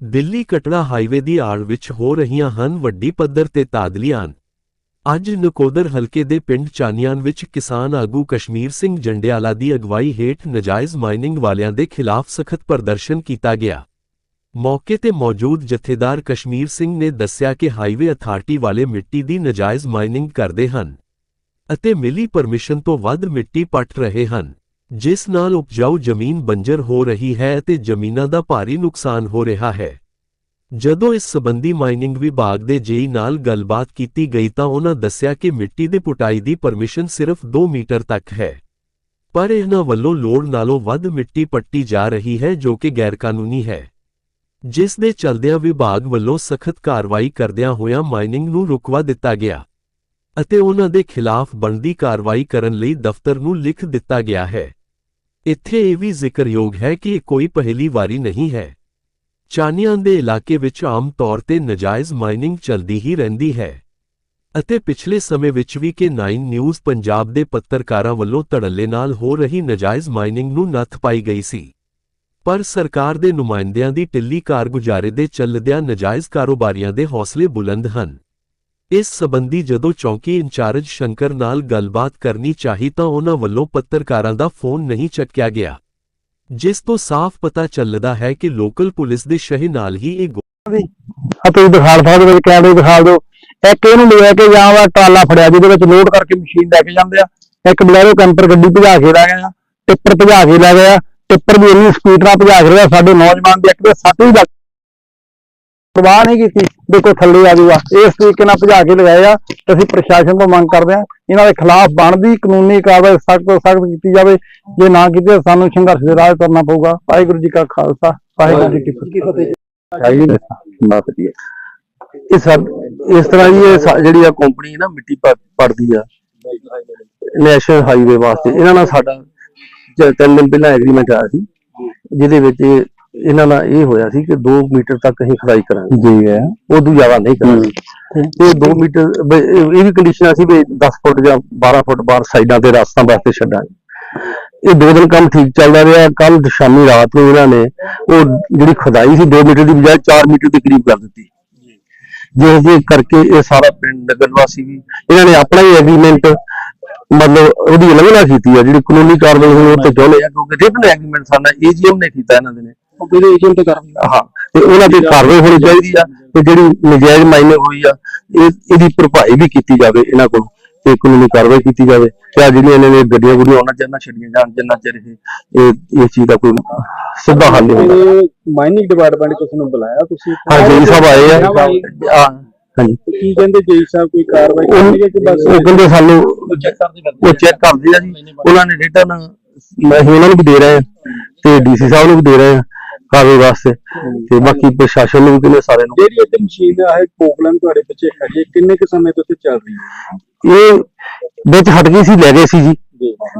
Delhi Katra highway ਦੀ ਆੜ ਵਿੱਚ ਹੋ ਰਹੀਆਂ ਹਨ ਵੱਡੀ ਪੱਧਰ ਤੇ ਤਾਦਲੀਆਂ। ਅੱਜ ਨਕੋਦਰ ਹਲਕੇ ਦੇ ਪਿੰਡ ਚਾਨੀਆਨ ਵਿੱਚ ਕਿਸਾਨ ਆਗੂ ਕਸ਼ਮੀਰ ਸਿੰਘ ਜੰਡਿਆਲਾ ਦੀ ਅਗਵਾਈ ਹੇਠ ਨਜਾਇਜ਼ ਮਾਈਨਿੰਗ ਵਾਲਿਆਂ ਦੇ ਖਿਲਾਫ ਸਖਤ ਪ੍ਰਦਰਸ਼ਨ ਕੀਤਾ ਗਿਆ। ਮੌਕੇ ਤੇ ਮੌਜੂਦ ਜਥੇਦਾਰ ਕਸ਼ਮੀਰ ਸਿੰਘ ਨੇ ਦੱਸਿਆ ਕਿ ਹਾਈਵੇ ਅਥਾਰਟੀ ਵਾਲੇ ਮਿੱਟੀ ਦੀ ਨਜਾਇਜ਼ ਮਾਈਨਿੰਗ ਕਰਦੇ ਹਨ ਅਤੇ ਮਿਲੀ ਪਰਮਿਸ਼ਨ ਤੋਂ ਵੱਧ ਮਿੱਟੀ ਪੱਟ ਰਹੇ ਹਨ। ਜਿਸ ਨਾਲ ਉਪਜਾਊ ਜ਼ਮੀਨ ਬੰਜਰ ਹੋ ਰਹੀ ਹੈ ਅਤੇ ਜ਼ਮੀਨਾਂ ਦਾ ਭਾਰੀ ਨੁਕਸਾਨ ਹੋ ਰਿਹਾ ਹੈ। ਜਦੋਂ ਇਸ ਸਬੰਧੀ ਮਾਈਨਿੰਗ ਵਿਭਾਗ ਦੇ ਜੇਈ ਨਾਲ ਗੱਲਬਾਤ ਕੀਤੀ ਗਈ ਤਾਂ ਉਹਨਾਂ ਦੱਸਿਆ ਕਿ ਮਿੱਟੀ ਦੇ ਪੁਟਾਈ ਦੀ ਪਰਮਿਸ਼ਨ ਸਿਰਫ 2 ਮੀਟਰ ਤੱਕ ਹੈ। ਪਰ ਇਹਨਾਂ ਵੱਲੋਂ ਲੋੜ ਨਾਲੋਂ ਵੱਧ ਮਿੱਟੀ ਪੱਟੀ ਜਾ ਰਹੀ ਹੈ ਜੋ ਕਿ ਗੈਰਕਾਨੂੰਨੀ ਹੈ। ਜਿਸ ਦੇ ਚਲਦਿਆਂ ਵਿਭਾਗ ਵੱਲੋਂ ਸਖਤ ਕਾਰਵਾਈ ਕਰਦਿਆਂ ਹੋਇਆਂ ਮਾਈਨਿੰਗ ਨੂੰ ਰੁਕਵਾ ਦਿੱਤਾ ਗਿਆ ਅਤੇ ਉਹਨਾਂ ਦੇ ਖਿਲਾਫ ਬਣਦੀ ਕਾਰਵਾਈ ਕਰਨ ਲਈ ਦਫ਼ਤਰ ਨੂੰ ਲਿਖ ਦਿੱਤਾ ਗਿਆ ਹੈ। ਇੱਥੇ ਇਹ ਵੀ ਜ਼ਿਕਰਯੋਗ ਹੈ ਕਿ ਇਹ ਕੋਈ ਪਹਿਲੀ ਵਾਰੀ ਨਹੀਂ ਹੈ। ਚਾਨੀਆਂ ਦੇ ਇਲਾਕੇ ਵਿੱਚ ਆਮ ਤੌਰ ਤੇ ਨਜਾਇਜ਼ ਮਾਈਨਿੰਗ ਚੱਲਦੀ ਹੀ ਰਹਿੰਦੀ ਹੈ। ਅਤੇ ਪਿਛਲੇ ਸਮੇਂ ਵਿੱਚ ਵੀ ਕਿ 9 ਨਿਊਜ਼ ਪੰਜਾਬ ਦੇ ਪੱਤਰਕਾਰਾਂ ਵੱਲੋਂ ਧੜੱਲੇ ਨਾਲ ਹੋ ਰਹੀ ਨਜਾਇਜ਼ ਮਾਈਨਿੰਗ ਨੂੰ ਨੱਥ ਪਾਈ ਗਈ ਸੀ। ਪਰ ਸਰਕਾਰ ਦੇ ਨੁਮਾਇੰਦਿਆਂ ਦੀ ਢਿੱਲੀ ਕਾਰਗੁਜ਼ਾਰੀ ਦੇ ਚੱਲਦਿਆਂ ਨਜਾਇਜ਼ ਕਾਰੋਬਾਰੀਆਂ ਦੇ ਹੌਸਲੇ ਬੁਲੰਦ ਹਨ। ਇਸ ਸਬੰਧੀ ਜਦੋਂ ਚੌਂਕੀ ਇੰਚਾਰਜ ਸ਼ੰਕਰ ਨਾਲ ਗੱਲਬਾਤ ਕਰਨੀ ਚਾਹੀ ਤਾਂ ਉਹਨਾਂ ਵੱਲੋਂ ਪੱਤਰਕਾਰਾਂ ਦਾ ਫੋਨ ਨਹੀਂ ਚੱਕਿਆ ਗਿਆ। ਜਿਸ ਤੋਂ ਸਾਫ਼ ਪਤਾ ਚੱਲਦਾ ਹੈ ਕਿ ਲੋਕਲ ਪੁਲਿਸ ਦੇ ਸ਼ਹਿ ਨਾਲ ਹੀ ਇਹ ਆ ਤੁਸੀਂ ਦਿਖਾ ਸਕਦੇ ਵਿੱਚ ਕੈਮਰੇ ਦਿਖਾ ਦਿਓ। ਇੱਕ ਇਹਨੂੰ ਲੈ ਕੇ ਜਾਂ ਵਾ ਟਰਾਲਾ ਫੜਿਆ ਜਿਹਦੇ ਵਿੱਚ ਲੋਡ ਕਰਕੇ ਮਸ਼ੀਨ ਲੈ ਕੇ ਜਾਂਦੇ ਆ। ਇੱਕ ਬਲੈਰੋ ਕੈਂਪਰ ਗੱਡੀ ਭਜਾ ਕੇ ਲੈ ਗਿਆ ਟਿੱਪਰ ਭਜਾ ਕੇ ਲੈ ਗਿਆ ਟਿੱਪਰ ਵੀ ਇੰਨੀ ਸਪੀਡ ਨਾਲ ਭਜਾ ਕੇ ਲਿਆ ਸਾਡੇ ਨੌਜਵਾਨ ਦੀ ਇੱਕ ਦੇ ਸੱਟ ਵੀ ਲੱਗ ਪ੍ਰਵਾਹ ਨਹੀਂ ਕੀਤੀ ਦੇਖੋ ਥੱਲੇ ਆ ਜੂਗਾ ਇਸ ਤਰੀਕੇ ਨਾਲ ਭਜਾ ਕੇ ਲਗਾਏ ਆ ਤੇ ਅਸੀਂ ਪ੍ਰਸ਼ਾਸਨ ਤੋਂ ਮੰਗ ਕਰਦੇ ਆ ਇਹਨਾਂ ਦੇ ਖਿਲਾਫ ਬਣਦੀ ਕਾਨੂੰਨੀ ਕਾਰਵਾਈ ਸਖਤ ਤੋਂ ਸਖਤ ਕੀਤੀ ਜਾਵੇ। ਜੇ ਨਾ ਕੀਤੀ ਤਾਂ ਸਾਨੂੰ ਸੰਘਰਸ਼ ਦੇ ਰਾਹ ਤੁਰਨਾ ਪਊਗਾ। ਵਾਹਿਗੁਰੂ ਜੀ ਕਾ ਖਾਲਸਾ ਵਾਹਿਗੁਰੂ ਜੀ ਕੀ ਫਤਿਹ। ਬਹੁਤ ਵਧੀਆ ਇਹ ਸਭ ਇਸ ਤਰ੍ਹਾਂ ਦੀ ਇਹ ਸਾ- ਜਿਹੜੀ ਆ ਕੰਪਨੀ ਨਾ ਮਿੱਟੀ ਪ- ਪੜਦੀ ਆ। ਨੈਸ਼ਨਲ ਹਾਈਵੇ ਵਾਸਤੇ। ਇਹਨਾਂ ਨਾਲ ਸਾਡਾ ਜ- ਤਿੰਨ ਦਿਨ ਪਹਿਲਾਂ ਐਗਰੀਮੈਂਟ ਆਇਆ ਸੀ ਜਿਹਦੇ ਵਿੱਚ ਇਹ- ਇਹਨਾਂ ਨਾਲ ਇਹ ਹੋਇਆ ਸੀ ਕਿ 2 ਮੀਟਰ ਤੱਕ ਅਸੀਂ ਖੁਦਾਈ ਕਰਾਂਗੇ। ਜੀ ਹੈ। ਉਦੋਂ ਜ਼ਿਆਦਾ ਨਹੀਂ ਕਰਾਂਗੇ। ਤੇ 2 ਮੀਟਰ ਇਹ ਵੀ ਕੰਡੀਸ਼ਨ ਸੀ ਵੀ 10 ਫੁੱਟ ਜਾਂ 12 ਫੁੱਟ ਬਾਹਰ ਸਾਈਡਾਂ ਤੇ ਰਸਤਾਂ ਵਾਸਤੇ ਛੱਡਾਂਗੇ। ਇਹ ਦੋ ਦਿਨ ਕੰਮ ਠੀਕ ਚੱਲਦਾ ਰਿਹਾ। ਕੱਲ ਸ਼ਾਮੀ ਰਾਤ ਨੂੰ ਇਹਨਾਂ ਨੇ ਉਹ ਜਿਹੜੀ ਖੁਦਾਈ ਸੀ 2 ਮੀਟਰ ਦੀ ਬਜਾਏ 4 ਮੀਟਰ ਦੇ ਕਰੀਬ ਕਰ ਦਿੱਤੀ। ਜਿਸ ਦੇ ਕਰਕੇ ਇਹ ਸਾਰਾ ਪਿੰਡ ਨਗਰ ਵਾਸੀ ਵੀ ਇਹਨਾਂ ਨੇ ਆਪਣਾ ਹੀ ਐਗਰੀਮੈਂਟ ਮਤਲਬ ਉਹਦੀ ਉਲੰਘਣਾ ਕੀਤੀ ਆ। ਜਿਹੜੀ ਕਾਨੂੰਨੀ ਕਾਰਵਾਈ ਹੋਣੀ ਉਹ ਤੇ ਚਾਹੁੰਦੇ ਆ ਕਿਉਂਕਿ ਰਿਟਨ ਐਗਰੀਮੈਂਟ ਸਾਡਾ ਏਜੀਐਮ ਨੇ ਕੀਤਾ ਇਹਨਾਂ ਦੇ ਨੇ। ਉਹਦੇ ਏਜੰਟ ਤੇ ਕਰਨ ਹਾਂ ਤੇ ਉਹਨਾਂ ਤੇ ਕਾਰਵਾਈ ਹੋਣੀ ਚਾਹੀਦੀ ਆ ਤੇ ਜਿਹੜੀ ਨਜਾਇਜ਼ ਮਾਇਨੇ ਹੋਈ ਆ ਇਹ ਇਹਦੀ ਭਰਪਾਈ ਵੀ ਕੀਤੀ ਜਾਵੇ ਇਹਨਾਂ ਕੋਲ ਤੇ ਕਾਨੂੰਨੀ ਕਾਰਵਾਈ ਕੀਤੀ ਜਾਵੇ। ਤੇ ਆ ਜਿਹੜੀਆਂ ਇਹਨਾਂ ਨੇ ਗੱਡੀਆਂ ਗੁੱਡੀਆਂ ਉਹਨਾਂ ਨਾ ਛੱਡੀਆਂ ਜਾਣ ਜਿੰਨਾ ਚਿਰ ਇਹ ਇਹ ਇਸ ਚੀਜ਼ ਦਾ ਕੋਈ ਸਿੱਧਾ ਹੱਲ ਨਹੀਂ ਹੁੰਦਾ ਮਾਈਨਿੰਗ ਡਿਪਾਰਟਮੈਂਟ ਕਿਸ ਨੂੰ ਬੁਲਾਇਆ ਤੁਸੀਂ? ਹਾਂ ਜੀ ਸਾਹਿਬ ਆਏ ਆ। ਹਾਂਜੀ। ਕੀ ਕਹਿੰਦੇ ਜੀ ਸਾਹਿਬ ਕੋਈ ਕਾਰਵਾਈ ਕਰਨਗੇ ਕਿ ਬਸ? ਉਹ ਕਹਿੰਦੇ ਸਾਨੂੰ ਚੈੱਕ ਕਰਦੇ ਉਹ ਚੈੱਕ ਕਰਦੇ ਆ ਜੀ। ਉਹਨਾਂ ਨੇ ਰਿਟਰਨ ਅਸੀਂ ਉਹਨਾਂ ਨੂੰ ਵੀ ਦੇ ਰਹੇ ਆ ਤੇ ਡੀਸੀ ਸਾਹਿਬ ਨੂੰ ਵੀ ਦੇ ਰਹੇ ਆ। ਕਾਰਵਾਈ ਵਾਸਤੇ। ਤੇ ਬਾਕੀ ਪ੍ਰਸ਼ਾਸਨ ਨੂੰ ਵੀ ਕਹਿੰਦੇ ਸਾਰੇ ਨੂੰ। ਜਿਹੜੀ ਇੱਥੇ ਮਸ਼ੀਨ ਹੈ ਕੋਕਲਨ ਤੁਹਾਡੇ ਪਿੱਛੇ ਖੜੀ ਹੈ। ਕਿੰਨੇ ਕੁ ਸਮੇਂ ਤੋਂ ਇੱਥੇ ਚੱਲ ਰਹੀ ਹੈ? ਇਹ ਵਿੱਚ ਹਟ ਗਈ ਸੀ ਲੈ ਗਏ ਸੀ ਜੀ।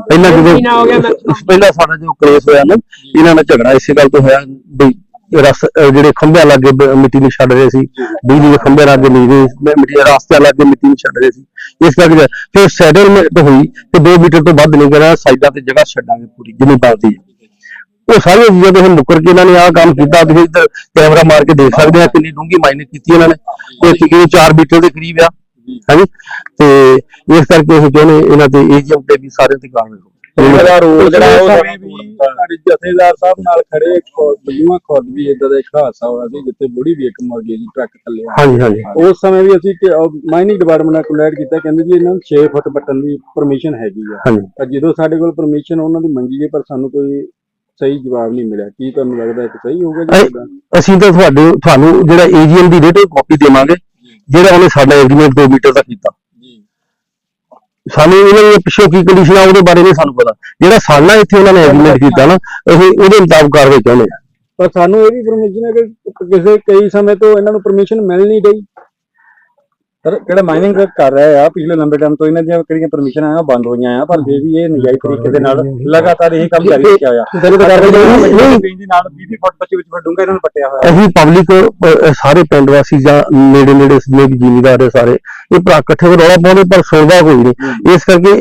ਪਹਿਲਾਂ ਜਦੋਂ ਪਹਿਲਾਂ ਸਾਡਾ ਜੋ ਕੇਸ ਹੋਇਆ ਨਾ ਇਹਨਾਂ ਨਾਲ ਝਗੜਾ ਇਸੇ ਗੱਲ ਤੋਂ ਹੋਇਆ ਵੀ ਰਸ ਜਿਹੜੇ ਖੰਭਿਆਂ ਲਾਗੇ ਮਿੱਟੀ ਨੂੰ ਛੱਡ ਰਹੇ ਸੀ ਬਿਜਲੀ ਦੇ ਖੰਭਿਆਂ ਲਾਗੇ ਨਹੀਂ ਮਿੱਟੀ ਦੇ ਰਾਸਤਿਆਂ ਲਾਗੇ ਮਿੱਟੀ ਨੂੰ ਛੱਡ ਰਹੇ ਸੀ। ਇਸ ਕਰਕੇ ਫਿਰ ਸੈਟਲਮੈਂਟ ਹੋਈ ਤੇ 2 ਮੀਟਰ ਤੋਂ ਵੱਧ ਨਹੀਂ ਕਰਿਆ ਸਾਈਡਾਂ ਤੇ ਜਗ੍ਹਾ ਛੱਡਾਂਗੇ ਪੂਰੀ ਜਿੰਨੀ ਬਣਦੀ ਹੈ। ਉਹ ਸਾਰੀਆਂ ਚੀਜ਼ਾਂ ਤੇ ਹੁਣ ਮੁੱਕਰ ਕੇ ਇਹਨਾਂ ਨੇ ਆਹ ਕੰਮ ਕੀਤਾ ਤੁਸੀਂ ਇੱਧਰ ਕੈਮਰਾ ਮਾਰ ਕੇ ਦੇਖ ਸਕਦੇ ਆ ਕਿੰਨੀ ਡੂੰਘੀ ਮਾਈਨਿੰਗ ਕੀਤੀ ਇਹਨਾਂ ਨੇ। ਇਹ ਤਕਰੀਬਨ 4 ਮੀਟਰ ਦੇ ਕਰੀਬ ਆ ਹਾਂਜੀ। ਤੇ ਇਸ ਕਰਕੇ ਅਸੀਂ ਚਾਹੁੰਦੇ ਇਹਨਾਂ ਤੇ ਏਜੀਐਮ ਤੇ ਵੀ ਸਾਰਿਆਂ ਤੇ ਹੋਵੇ ਜਿਹੜਾ ਰੋਡ ਜਿਹੜਾ ਉਹ ਸਮੇਂ ਵੀ ਸਾਡੇ ਜਥੇਦਾਰ ਸਾਹਿਬ ਨਾਲ ਖੜੇ ਬਜੂਆ ਖੁਦ ਵੀ ਇਦਾਂ ਦਾ ਇੱਕ ਹਾਦਸਾ ਹੋਇਆ ਸੀ ਜਿੱਥੇ ਬੁੜੀ ਵੀ ਇੱਕ ਮਰ ਗਈ ਜੀ ਟਰੱਕ ਥੱਲੇ। ਹਾਂਜੀ ਹਾਂਜੀ। ਉਸ ਸਮੇਂ ਵੀ ਅਸੀਂ ਮਾਈਨਿੰਗ ਡਿਪਾਰਟਮੈਂਟ ਨਾਲ ਕੀਤਾ ਕਹਿੰਦੇ ਜੀ ਇਹਨਾਂ ਨੂੰ 6 ਫੁੱਟ ਪੱਟਣ ਦੀ ਪਰਮਿਸ਼ਨ ਹੈਗੀ ਆ। ਹਾਂਜੀ। ਪਰ ਜਦੋਂ ਸਾਡੇ ਕੋਲ ਪਰਮਿਸ਼ਨ ਉਹਨਾਂ ਦੀ ਮੰਗੀ ਗਈ ਪਰ ਸਾਨੂੰ ਕੋਈ ਸਹੀ ਜਵਾਬ ਨਹੀਂ ਮਿਲਿਆ। ਕੀ ਤੁਹਾਨੂੰ ਲੱਗਦਾ ਕਿ ਸਹੀ ਹੋਊਗਾ ਜੀ ਤੁਹਾਡਾ? ਅਸੀਂ ਤਾਂ ਤੁਹਾਡੇ ਤੁਹਾਨੂੰ ਜਿਹੜਾ ਏਜੀਐਮ ਦੀ ਰਿਟਨ ਕਾਪੀ ਦੇਵਾਂਗੇ ਜਿਹੜਾ ਉਹਨੇ ਸਾਡਾ ਐਗਰੀਮੈਂਟ 2 ਮੀਟਰ ਦਾ ਕੀਤਾ। ਜੀ। ਸਾਨੂੰ ਇਹਨਾਂ ਦੇ ਪਿੱਛੋਂ ਕੀ ਕੰਡੀਸ਼ਨ ਆ ਉਹਦੇ ਬਾਰੇ ਨਹੀਂ ਸਾਨੂੰ ਪਤਾ। ਜਿਹੜਾ ਸਾਡਾ ਇੱਥੇ ਉਹਨਾਂ ਨੇ ਐਗਰੀਮੈਂਟ ਕੀਤਾ ਨਾ ਅਸੀਂ ਉਹਦੇ ਮੁਤਾਬਕ ਕਾਰਵਾਈ ਚਾਹੁੰਦੇ ਹਾਂ। ਪਰ ਸਾਨੂੰ ਇਹ ਵੀ ਪਰਮਿਸ਼ਨ ਹੈ ਕਿ ਕਿਸੇ ਕਈ ਸਮੇਂ ਤੋਂ ਇਹਨਾਂ ਨੂੰ ਪਰਮਿਸ਼ਨ ਮਿਲ ਨਹੀਂ ਰਹੀ। ਸਰ ਜਿਹੜਾ ਮਾਈਨਿੰਗ ਕਰ ਰਿਹਾ ਆ ਪਿਛਲੇ ਲੰਬੇ ਟਾਈਮ ਤੋਂ ਇਹਨਾਂ ਦੀਆਂ ਕਿਹੜੀਆਂ ਪਰਮਿਸ਼ਨ ਆ ਬੰਦ ਹੋਈਆਂ ਆ ਪਰ ਫਿਰ ਵੀ ਇਹ ਨਜਾਇਜ਼ ਤਰੀਕੇ ਦੇ ਨਾਲ ਲਗਾਤਾਰ ਇਹ ਕੰਮ ਜਾਰੀ ਰੱਖਿਆ ਹੋਇਆ ਨਹੀਂ ਦੇ ਨਾਲ 20 ਫੁੱਟ 25 ਫੁੱਟ ਡੂੰਘਾ ਇਹਨਾਂ ਨੂੰ ਪੱਟਿਆ ਹੋਇਆ। ਅਸੀਂ ਪਬਲਿਕ ਸਾਰੇ ਪਿੰਡ ਵਾਸੀ ਜਾਂ ਨੇੜੇ ਨੇੜੇ ਜ਼ਿਮੀਦਾਰ ਸਾਰੇ ਇਹ ਭਰਾ ਇਕੱਠੇ ਹੋ ਰੌਲਾ ਪਾਉਂਦੇ ਪਰ ਸੁਣਦਾ ਕੋਈ ਨਹੀਂ। ਇਸ ਕਰਕੇ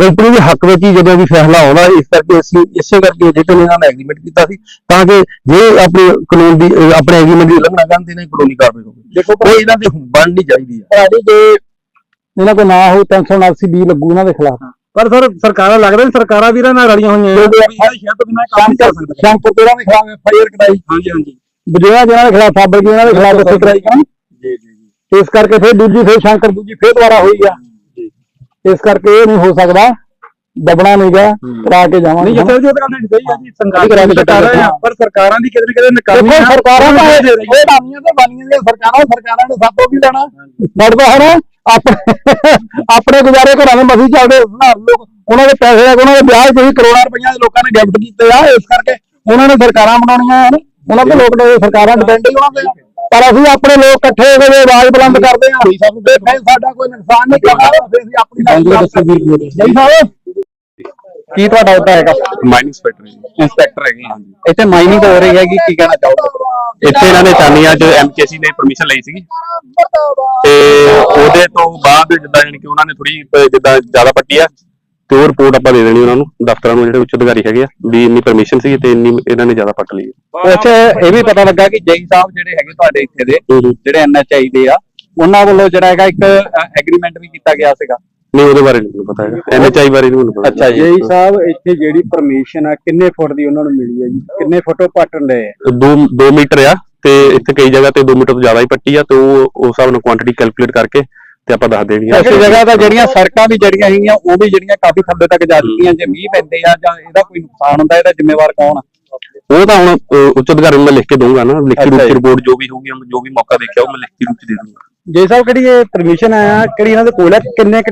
ਕੰਪਨੀ ਦੇ ਹੱਕ ਵਿੱਚ ਹੀ ਜਦੋਂ ਵੀ ਫੈਸਲਾ ਆਉਂਦਾ ਇਸ ਕਰਕੇ ਅਸੀਂ ਇਸੇ ਕਰਕੇ ਰਿਟਨ ਇਹਨਾਂ ਨਾਲ ਐਗਰੀਮੈਂਟ ਕੀਤਾ ਸੀ ਤਾਂ ਕਿ ਜੇ ਆਪਣੇ ਕਾਨੂੰਨ ਦੀ ਆਪਣੇ ਐਗਰੀਮੈਂਟ ਦੀ ਉਲੰਘਣਾ ਕਰਨ ਤੇ ਇਹਨਾਂ ਦੀ ਕਾਨੂੰਨੀ ਕਾਰਵਾਈ ਹੋਵੇ। ਦੇਖੋ ਕੋਈ ਇਹਨਾਂ ਦੀ ਬਣਨੀ ਚਾਹੀਦੀ ਹੈ ਭਾਜੀ ਜੇ ਇਹਨਾਂ ਕੋ ਨਾ ਹੋ 379 ਬੀ ਲੱਗੂ ਇਹਨਾਂ ਦੇ ਖਿਲਾਫ। ਪਰ ਸਰ ਸਰਕਾਰਾਂ ਲੱਗਦਾ ਨੀ ਸਰਕਾਰਾਂ ਵੀਰਾਂ ਨਾਲ ਰਲੀਆਂ ਹੋਈਆਂ ਆ ਸ਼ਾਇਦ ਬਿਨਾਂ ਕੰਮ ਨਹੀਂ ਕਰ ਸਕਦਾ। ਸ਼ੰਕਰ ਤੇਰਾ ਦੇ ਖਿਲਾਫ ਐਫਆਈਆਰ ਕਰਾਈ ਹਾਂਜੀ ਹਾਂਜੀ। ਬਜੇਵਾ ਜਿਹਨਾਂ ਦੇ ਖਿਲਾਫ ਸਾਬਰ ਜੀ ਇਹਨਾਂ ਦੇ ਖਿਲਾਫ ਐਫਆਈਆਰ ਕਰਾਈ ਕਰਾਂ ਜੀ ਜੀ। ਇਸ ਕਰਕੇ ਫਿਰ ਦੂਜੀ ਫਿਰ ਸ਼ੰਕਰ ਦੂਜੀ ਫਿਰ ਦੁਬਾਰਾ ਹੋਈ ਆ। ਇਸ ਕਰਕੇ ਇਹ ਨਹੀਂ ਹੋ ਸਕਦਾ। ਦਬਣਾ ਨਹੀਂਗਾ ਕਰਾ ਕੇ ਜਾਵਾਂਗੇ। ਨਹੀਂ ਜਿੱਥੇ ਜੋ ਤਾਂ ਨਹੀਂ ਸਹੀ ਆ ਜੀ ਸਰਕਾਰਾਂ। ਆ ਪਰ ਸਰਕਾਰਾਂ ਦੀ ਕਿਤੇ ਕਿਤੇ ਦੇਖੋ ਨਕਾਮੀਆਂ ਸਰਕਾਰਾਂ ਦਾ ਇਹ ਬਾਨੀਆਂ ਤੇ ਬਾਨੀਆਂ ਦੀਆਂ ਸਰਕਾਰਾਂ ਸਰਕਾਰਾਂ ਨੇ ਸਭ ਤੋਂ ਕੀ ਲੈਣਾ ਲੜਦਾ ਹੈ ਆਪਣੇ ਆਪਣੇ ਗੁਜ਼ਾਰੇ ਘਰਾਂ ਦੇ ਮਸੀ ਚੱਲਦੇ ਲੋਕ ਉਹਨਾਂ ਦੇ ਪੈਸੇ ਉਹਨਾਂ ਦੇ ਵਿਆਜ ਤੁਸੀਂ ਕਰੋੜਾਂ ਰੁਪਈਆ ਦੇ ਲੋਕਾਂ ਨੇ ਗਿਫਟ ਕੀਤੇ ਆ ਇਸ ਕਰਕੇ ਉਹਨਾਂ ਨੇ ਸਰਕਾਰਾਂ ਬਣਾਉਣੀਆਂ ਹਨ। ਉਹਨਾਂ ਦੇ ਲੋਕ ਸਰਕਾਰਾਂ ਡਿਪੈਂਡ ਹੀ ਉਹਨਾਂ ਤੇ। ਪਰ ਅਸੀਂ ਆਪਣੇ ਲੋਕ ਇਕੱਠੇ ਹੋ ਕੇ ਆਵਾਜ਼ ਬੁਲੰਦ ਕਰਦੇ ਆ ਤੇ ਫਿਰ ਸਾਡਾ ਕੋਈ ਨੁਕਸਾਨ ਨਹੀਂ ਕਰਦਾ ਫਿਰ ਅਸੀਂ ਆਪਣੀ ਜੈ ਸਾਹਿਬ ਕੀ ਤੁਹਾਡਾ ਹੁੰਦਾ ਹੈਗਾ? ਮਾਈਨਿੰਗ ਇੰਸਪੈਕਟਰ ਇੰਸਪੈਕਟਰ ਹੈਗੇ ਹਾਂ ਇੱਥੇ ਮਾਈਨਿੰਗ ਹੋ ਰਹੀ ਹੈਗੀ ਕੀ ਕਹਿਣਾ ਚਾਹੋਗੇ? ਇੱਥੇ ਇਹਨਾਂ ਨੇ ਚਾਨੀਆਂ 'ਚ ਐਮਕੇਸੀ ਨੇ ਪਰਮਿਸ਼ਨ ਲਈ ਸੀਗੀ। ਤੇ ਉਹਦੇ ਤੋਂ ਬਾਅਦ ਜਿੱਦਾਂ ਜਾਣੀ ਕਿ ਉਹਨਾਂ ਨੇ ਥੋੜੀ ਜਿੱਦਾਂ ਜ਼ਿਆਦਾ ਪੱਟੀ ਆ ਤੇ ਉਹ ਰਿਪੋਰਟ ਆਪਾਂ ਦੇ ਦੇਣੀ ਉਹਨਾਂ ਨੂੰ ਦਫ਼ਤਰਾਂ ਨੂੰ ਜਿਹੜੇ ਉੱਚ ਅਧਿਕਾਰੀ ਹੈਗੇ ਆ ਵੀ ਇੰਨੀ ਪਰਮਿਸ਼ਨ ਸੀ ਤੇ ਇੰਨੀ ਇਹਨਾਂ ਨੇ ਜ਼ਿਆਦਾ ਪੱਟ ਲਈ ਹੈ। ਕੁਛ ਇਹ ਵੀ ਪਤਾ ਲੱਗਾ ਕਿ ਜੈਈ ਸਾਹਿਬ ਜਿਹੜੇ ਹੈਗੇ ਤੁਹਾਡੇ ਇੱਥੇ ਦੇ ਜਿਹੜੇ ਐਨਐਚਆਈ ਦੇ ਆ ਉਹਨਾਂ ਵੱਲੋਂ ਜਿਹੜਾ ਹੈਗਾ ਇੱਕ ਐਗਰੀਮੈਂਟ ਵੀ ਕੀਤਾ ਗਿਆ ਸੀਗਾ। ਨਹੀਂ ਉਹਦੇ ਬਾਰੇ ਨਹੀਂ ਮੈਨੂੰ ਪਤਾ ਹੈਗਾ। ਐਨਐਚਆਈ ਬਾਰੇ ਨਹੀਂ ਮੈਨੂੰ ਪਤਾ ਅੱਛਾ ਜੀ। ਜੇਈ ਸਾਹਿਬ ਇੱਥੇ ਜਿਹੜੀ ਪਰਮਿਸ਼ਨ ਆ ਕਿੰਨੇ ਫੁੱਟ ਦੀ ਉਹਨਾਂ ਨੂੰ ਮਿਲੀ ਹੈ ਜੀ? ਕਿੰਨੇ ਫੁੱਟੋਂ ਪੱਟਣ ਦੇ ਆ? 2 2 ਮੀਟਰ ਆ ਤੇ ਇੱਥੇ ਕਈ ਜਗ੍ਹਾ ਤੇ 2 ਮੀਟਰ ਤੋਂ ਜ਼ਿਆਦਾ ਹੀ ਪੱਟੀ ਆ ਤੇ ਉਹ ਉਸ ਹਿਸਾਬ ਨਾਲ ਕੁਆਂਟੀਟੀ ਕੈਲਕੂਲੇਟ ਕਰਕੇ ਤੇ ਆਪਾਂ ਦੱਸ ਦੇਣੀ ਆ ਇਸ ਜਗ੍ਹਾ ਤਾਂ ਜਿਹੜੀਆਂ ਸੜਕਾਂ ਵੀ ਜਿਹੜੀਆਂ ਹੈਗੀਆਂ ਉਹ ਵੀ ਜਿਹੜੀਆਂ ਕਾਫੀ ਥੱਲੇ ਤੱਕ ਜਾ ਚੁੱਕੀਆਂ ਜੇ ਮੀਂਹ ਪੈਂਦੇ ਆ ਜਾਂ ਇਹਦਾ ਕੋਈ ਨੁਕਸਾਨ ਹੁੰਦਾ ਇਹਦਾ ਜ਼ਿੰਮੇਵਾਰ ਕੌਣ ਆ? ਉਹ ਤਾਂ ਹੁਣ ਉੱਚ ਅਧਿਕਾਰੀ ਨੂੰ ਮੈਂ ਲਿਖ ਕੇ ਦਊਂਗਾ ਨਾ ਲਿਖਤੀ ਰੂਪ ਜੀ। ਰਿਪੋਰਟ ਜੋ ਵੀ ਹੋਊਗੀ ਜੋ ਵੀ ਮੌਕਾ ਦੇਖਿਆ ਉਹ ਮੈਂ ਲਿਖਤੀ ਰੂਪ ਚ ਦੇ ਦੂੰਗਾ ਜੇਈ ਸਾਹਿਬ ਕਿਹੜੀ ਇਹ ਪਰਮਿਸ਼ਨ ਆਇਆ ਕਿਹੜੀ ਇਹਨਾਂ ਦੇ ਕੋਲ ਹੈ ਕਿੰਨੇ ਕ